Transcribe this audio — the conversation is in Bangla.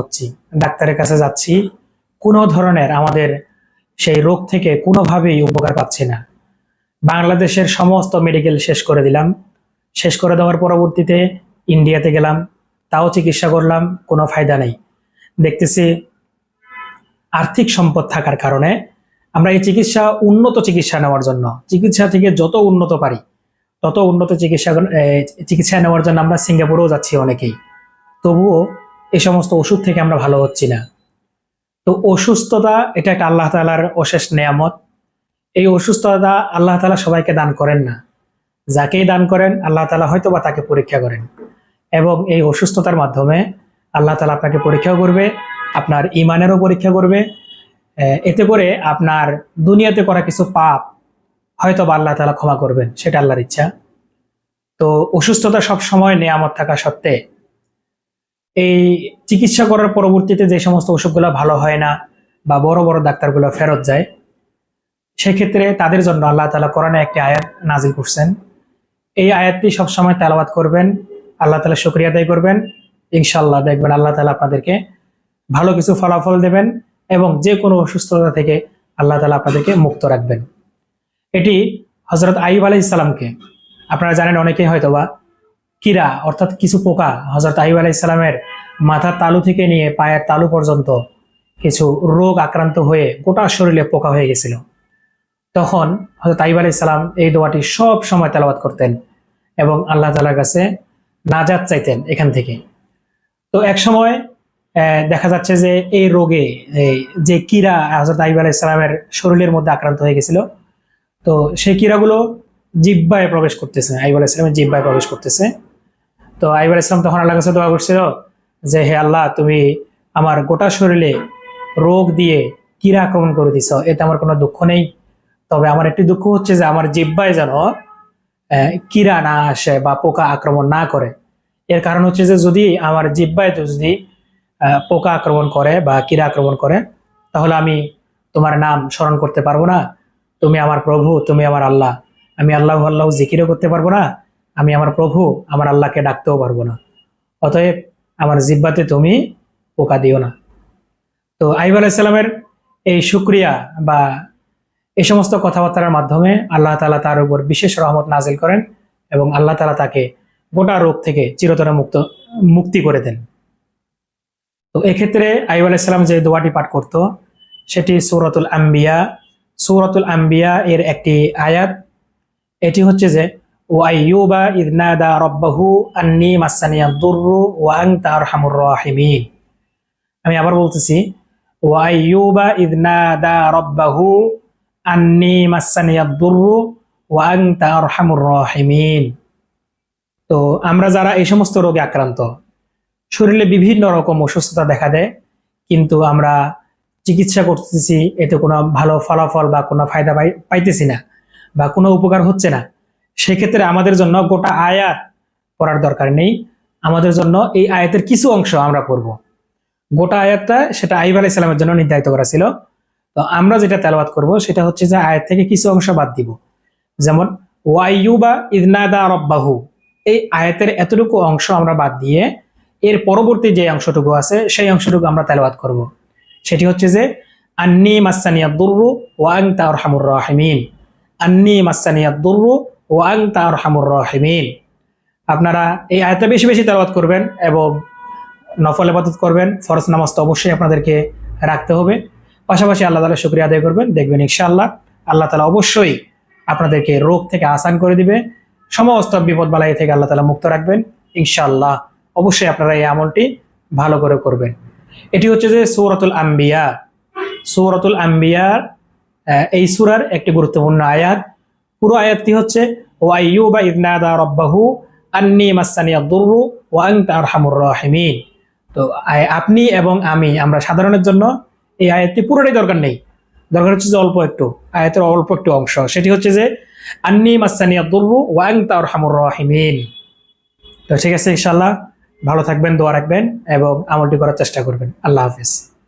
হচ্ছি ডাক্তারের কাছে যাচ্ছি, কোনো ধরনের আমাদের সেই রোগ থেকে কোনোভাবেই উপকার পাচ্ছি না। বাংলাদেশের সমস্ত মেডিকেল শেষ করে দিলাম। শেষ করে দেওয়ার পরবর্তীতে ইন্ডিয়াতে গেলাম, তাও চিকিৎসা করলাম, কোনো ফায়দা নেই। দেখতেছি আর্থিক সম্পদ থাকার কারণে আমরা এই চিকিৎসা উন্নত চিকিৎসা নেওয়ার জন্য, চিকিৎসা থেকে যত উন্নত পারি, তত উন্নত চিকিৎসা চিকিৎসা নেওয়ার জন্য আমরা সিঙ্গাপুরেও যাচ্ছি অনেকেই। তবুও এই সমস্ত ওষুধ থেকে আমরা ভালো হচ্ছি না। তো অসুস্থতা, এটা একটা আল্লাহ তালার অশেষ নেয়ামত। এই অসুস্থতা আল্লাহ তালা সবাইকে দান করেন না। যাকেই দান করেন, আল্লাহ তালা হয়তো বা তাকে পরীক্ষা করেন। এবং এই অসুস্থতার মাধ্যমে আল্লাহ তালা আপনাকে পরীক্ষাও করবে, আপনার ইমানেরও পরীক্ষা করবে। এতে করে আপনার দুনিয়াতে করা কিছু পাপ হয়তো বা আল্লাহ তালা ক্ষমা করবেন, সেটা আল্লাহর ইচ্ছা। তো অসুস্থতা সব সময় নেয়ামত থাকা সত্ত্বে এই চিকিৎসা করার পরবর্তীতে যে সমস্ত ওষুধগুলো ভালো হয় না বা বড় বড় ডাক্তারগুলো ফেরত যায়, সেক্ষেত্রে তাদের জন্য আল্লাহ তালা কোরআনে একটি আয়াত নাজিল করছেন। এই আয়াতটি সবসময় তেলাবাদ করবেন, আল্লাহ তালা শুক্রিয়া আদায় করবেন। ইনশাল্লাহ দেখবেন আল্লাহ তালা আপনাদেরকে ভালো কিছু ফলাফল দেবেন এবং যে কোনো অসুস্থতা থেকে আল্লাহ তালা আপনাদেরকে মুক্ত রাখবেন। এটি হজরত আইব আলাই ইসলামকে আপনারা জানেন অনেকেই হয়তোবা কিরা, অর্থাৎ কিছু পোকা হজরত আইব আলাই ইসলামের মাথার তালু থেকে নিয়ে পায়ের তালু পর্যন্ত কিছু রোগ আক্রান্ত হয়ে গোটা শরীরে পোকা হয়ে গেছিল। তখন হজরত আইব আলাই ইসলাম এই দোয়াটি সব সময় তেলাবাদ করতেন এবং আল্লাহ তালার কাছে নাজাত চাইতেন এখান থেকে। তো এক সময় দেখা যাচ্ছে যে এই রোগে যে কিরা হজরত আইব আলাই ইসলামের শরীরের মধ্যে আক্রান্ত হয়ে গেছিল, তো সেই কিরাগুলো জিব্বায় প্রবেশ করতেছে আইব আলাই ইসলামের জিব্বায় প্রবেশ করতেছে। তো আইব আলাই ইসলাম তখন আল্লাহ কাছে দোয়া করছিল যে, হে আল্লাহ, তুমি আমার গোটা শরীরে রোগ দিয়ে কিরা আক্রমণ করে দিছ। এতে আমার কোনো দুঃখ নেই। তবে আমার একটি দুঃখ হচ্ছে যে, আমার জিব্বায় যেন কিরা না আসে বা পোকা আক্রমণ না করে। এর কারণ হচ্ছে যে, যদি আমার জিব্বায় তো যদি পোকা আক্রমণ করে বা কিরা আক্রমণ করে, তাহলে আমি তোমার নাম স্মরণ করতে পারব না। তুমি আমার প্রভু, তুমি আমার আল্লাহ। আমি আল্লাহ আল্লাহ জিকিরও করতে পারব না। আমি আমার প্রভু, আমার আল্লাহকে ডাকতেও পারব না। অতএব আমার জিব্বাতে তুমি পোকা দিও না। তো আইব আলাইসাল্লামের এই শুক্রিয়া বা এই সমস্ত কথাবার্তার মাধ্যমে আল্লাহ তালা তার উপর বিশেষ রহমত নাজিল করেন এবং আল্লাহ তালা তাকে গোটা রোগ থেকে চিরতরে মুক্ত, মুক্তি করে দেন। তো এক্ষেত্রে আইব আলাইসাল্লাম যে দোয়াটি পাঠ করত, সেটি সৌরতুল আম্বিয়া। সৌরতুল আম্বিয়া এর একটি আয়াত। এটি হচ্ছে যে আমি আবার বলতেছি আন্নি মাসানিয়া দুর্রু ও আং তার তো আমরা যারা এই সমস্ত রোগে আক্রান্ত, শরীরে বিভিন্ন রকম অসুস্থতা দেখা দেয়, কিন্তু আমরা চিকিৎসা করতেছি, এতে কোনো ভালো ফলাফল বা কোনো ফায়দা পাই পাইতেছি না বা কোনো উপকার হচ্ছে না। সেক্ষেত্রে আমাদের জন্য গোটা আয়াত পড়ার দরকার নেই। আমাদের জন্য এই আয়াতের কিছু অংশ আমরা পড়ব। গোটা আয়াতটা সেটা আইব আলাই সালামের জন্য নির্ধারিত করা ছিল। তো আমরা যেটা তেলাবাদ করব সেটা হচ্ছে যে আয়াত থেকে কিছু অংশ বাদ দিব। যেমন ওয়াইয়ুবা ইদনাদা রব্বাহু। এই আয়াতের এতটুকু অংশ আমরা বাদ দিয়ে এর পরবর্তী যে অংশটুকু আছে সেই অংশটুকু আমরা তেলাবাদ করব। সেটি হচ্ছে যে, আন্নি মাসানিয়া দুর্রু ওয়াং তার রাহিমিন। আন্নি মাসানিয়া দুর্রু ওয়াং তার হামুর রাহিমিন। আপনারা এই আয়াতটা বেশি বেশি তেলাবাদ করবেন এবং নফল ইবাদত করবেন। ফরজ নামাজ তো অবশ্যই আপনাদেরকে রাখতে হবে। পাশাপাশি আল্লাহ তালা শুক্রিয়া আদায় করবেন। দেখবেন ইনশাআল্লাহ আল্লাহ তালা অবশ্যই আপনাদেরকে রোগ থেকে আসান করে দিবে। সমস্ত বিপদ বালাই থেকে আল্লাহ তালা মুক্ত রাখবেন। ইনশাআল্লাহ অবশ্যই আপনারা এই আমলটি ভালো করে করবেন। এটি হচ্ছে যে সৌরতুল আম্বিয়া। সৌরতুল আম্বিয়ার এই সুরার একটি গুরুত্বপূর্ণ আয়াত। পুরো আয়াতটি হচ্ছে আইয়ুবা ইদনাদা রব্বাহু, আন্নি দুররু ওয়া আনতা আরহামুর রাহিমিন। তো আপনি এবং আমি, আমরা সাধারণের জন্য এই আয়াতটি পুরোটাই দরকার নেই। দরকার হচ্ছে যে অল্প একটু, আয়াতের অল্প একটু অংশ। সেটি হচ্ছে যে, আন্নি মাসানিয়া দুররু ওয়া আনতা আরহামুর রাহিমিন। তো ঠিক আছে, ইনশাআল্লাহ, ভালো থাকবেন, দোয়া রাখবেন এবং আমলটি করার চেষ্টা করবেন। আল্লাহ হাফিজ।